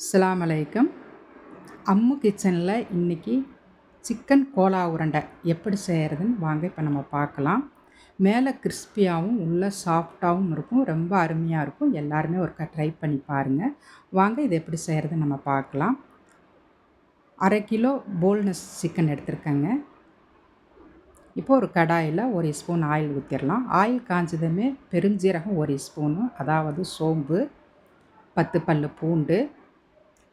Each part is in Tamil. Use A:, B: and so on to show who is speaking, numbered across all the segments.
A: அஸ்ஸலாமு அம்மு கிச்சனில் இன்றைக்கி சிக்கன் கோலா உருண்டை எப்படி செய்கிறதுன்னு வாங்க இப்போ நம்ம பார்க்கலாம். மேலே கிறிஸ்பியாகவும் உள்ளே சாஃப்டாகவும் இருக்கும் ரொம்ப அருமையாக இருக்கும். எல்லாருமே ஒருக்கா ட்ரை பண்ணி பாருங்கள் வாங்க இது எப்படி செய்கிறதுன்னு நம்ம பார்க்கலாம். அரை கிலோ போல்னஸ் சிக்கன் எடுத்துருக்கேங்க. இப்போ ஒரு கடாயில் ஒரு ஸ்பூன் ஆயில் ஊற்றிடலாம் ஆயில் காஞ்சதுமே பெருஞ்சீரகம் ஒரு ஸ்பூனு அதாவது சோம்பு பத்து பல் பூண்டு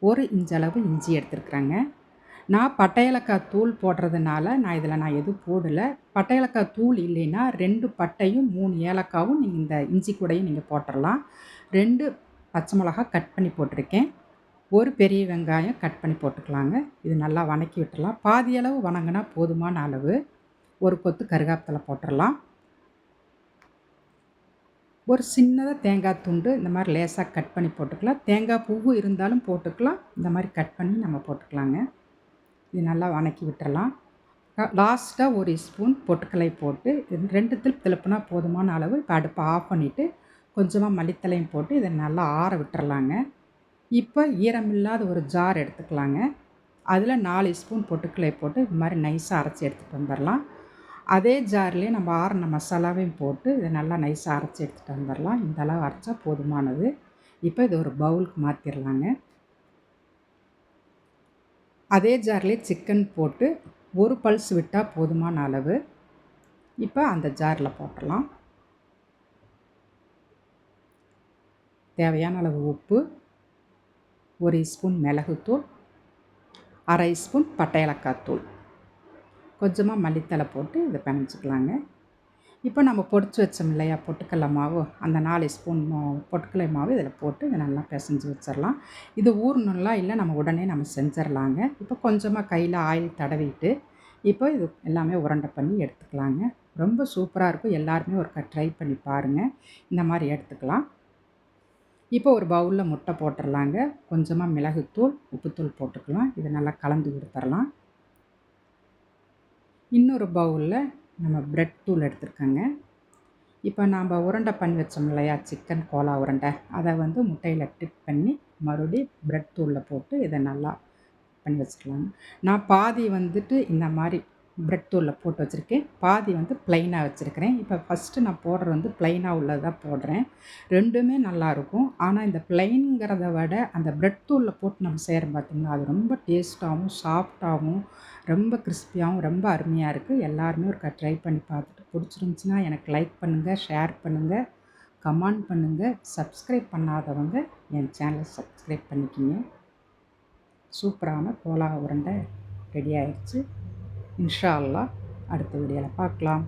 A: ஒரு இஞ்சளவு இஞ்சி எடுத்துருக்குறேங்க. நான் பட்டையலக்காய் தூள் போடுறதுனால நான் இதில் நான் எதுவும் போடலை. பட்டையலக்காய் தூள் இல்லைன்னா ரெண்டு பட்டையும் மூணு ஏலக்காவும் நீங்கள் இந்த இஞ்சி கூடையும் நீங்கள் போட்டுடலாம் ரெண்டு பச்சை மிளகா கட் பண்ணி போட்டிருக்கேன். ஒரு பெரிய வெங்காயம் கட் பண்ணி போட்டுக்கலாங்க. இது நல்லா வணக்கி விட்டுடலாம் பாதி அளவு வணங்கினா போதுமான அளவு. ஒரு கொத்து கருகாப்பிலை போட்டுடலாம் ஒரு சின்னதாக தேங்காய் துண்டு இந்த மாதிரி லேசாக கட் பண்ணி போட்டுக்கலாம். தேங்காய் பூவும் இருந்தாலும் போட்டுக்கலாம். இந்த மாதிரி கட் பண்ணி நம்ம போட்டுக்கலாங்க. இது நல்லா வணக்கி விட்டுறலாம். லாஸ்ட்டாக ஒரு ஸ்பூன் பொட்டுக்கலை போட்டு இது ரெண்டு திருப்பி திருப்புனா போதுமான அளவு இப்போ அடுப்பை ஆஃப் பண்ணிவிட்டு கொஞ்சமாக மல்லித்தலையும் போட்டு இதை நல்லா ஆற விட்டுறலாங்க. இப்போ ஈரமில்லாத ஒரு ஜார் எடுத்துக்கலாங்க. அதில் நாலு ஸ்பூன் பொட்டுக்கலை போட்டு இது மாதிரி நைஸாக அரைச்சி எடுத்துகிட்டு வந்துடலாம். அதே ஜார்லேயே நம்ம ஆறின மசாலாவையும் போட்டு இதை நல்லா நைஸாக அரைச்சி எடுத்துகிட்டு வந்துடலாம். இந்த அளவு அரைச்சா போதுமானது. இப்போ இது ஒரு பவுலுக்கு மாற்றிடலாங்க அதே ஜார்லேயே சிக்கன் போட்டு ஒரு பல்ஸ் விட்டால் போதுமான அளவு. இப்போ அந்த ஜாரில் போட்டுடலாம். தேவையான அளவு உப்பு ஒரு ஸ்பூன் மிளகுத்தூள் அரை ஸ்பூன் பட்டை தூள். கொஞ்சமாக மல்லித்தலை போட்டு இதை பிணைச்சிக்கலாங்க இப்போ நம்ம பொடிச்சு வச்சோம் இல்லையா பொட்டுக்கடலை மாவு அந்த நாலு ஸ்பூன் பொட்டுக்கடலை மாவு இதில் போட்டு இதை நல்லா பிசைஞ்சு வச்சிடலாம். இது ஊறணும்லாம் இல்லை நம்ம உடனே நம்ம செஞ்சிடலாங்க. இப்போ கொஞ்சமாக கையில் ஆயில் தடவிட்டு இப்போ இது எல்லாமே உருண்டை பண்ணி எடுத்துக்கலாங்க. ரொம்ப சூப்பராக இருக்கும். எல்லாருமே ஒரு ட்ரை பண்ணி பாருங்கள் இந்த மாதிரி எடுத்துக்கலாம். இப்போ ஒரு பவுலில் முட்டை போட்டுடலாங்க. கொஞ்சமாக மிளகுத்தூள் உப்புத்தூள் போட்டுக்கலாம். இதை நல்லா கலந்து கொடுத்துடலாம். இன்னொரு பவுலில் நம்ம ப்ரெட் தூள் எடுத்துருக்கோங்க. இப்போ நாம் உருண்டை பண்ணி வச்சோம் இல்லையா? சிக்கன் கோலா உருண்டை. அதை வந்து முட்டையில் டிப் பண்ணி மறுபடி ப்ரெட் தூளில் போட்டு இதை நல்லா பண்ணி வச்சுக்கலாம். நான் பாதி வந்துட்டு இந்த மாதிரி ப்ரெட் தூளில் போட்டு வச்சுருக்கேன். பாதி வந்து ப்ளைனாக வச்சுருக்கிறேன். இப்போ ஃபஸ்ட்டு நான் போடுறது வந்து ப்ளைனாக உள்ளதாக போடுறேன். ரெண்டுமே நல்லாயிருக்கும் ஆனால் இந்த ப்ளைனுங்கிறத விட அந்த ப்ரெட் தூளில் போட்டு நம்ம செய்கிறோம் பார்த்தீங்கன்னா அது ரொம்ப டேஸ்ட்டாகவும் சாஃப்டாகவும் ரொம்ப கிறிஸ்பியாகவும் ரொம்ப அருமையாக இருக்குது எல்லாருமே ஒரு ட்ரை பண்ணி பார்த்துட்டு பிடிச்சிருந்துச்சின்னா எனக்கு லைக் பண்ணுங்கள் ஷேர் பண்ணுங்கள் கமெண்ட் பண்ணுங்கள் சப்ஸ்கிரைப் பண்ணாதவங்க என் சேனலை சப்ஸ்கிரைப் பண்ணிக்கிங்க. சூப்பரான கோலா உருண்டை ரெடி ஆயிடுச்சு. இன்ஷா அல்லா அடுத்த வீடியோவில் பார்க்கலாம்.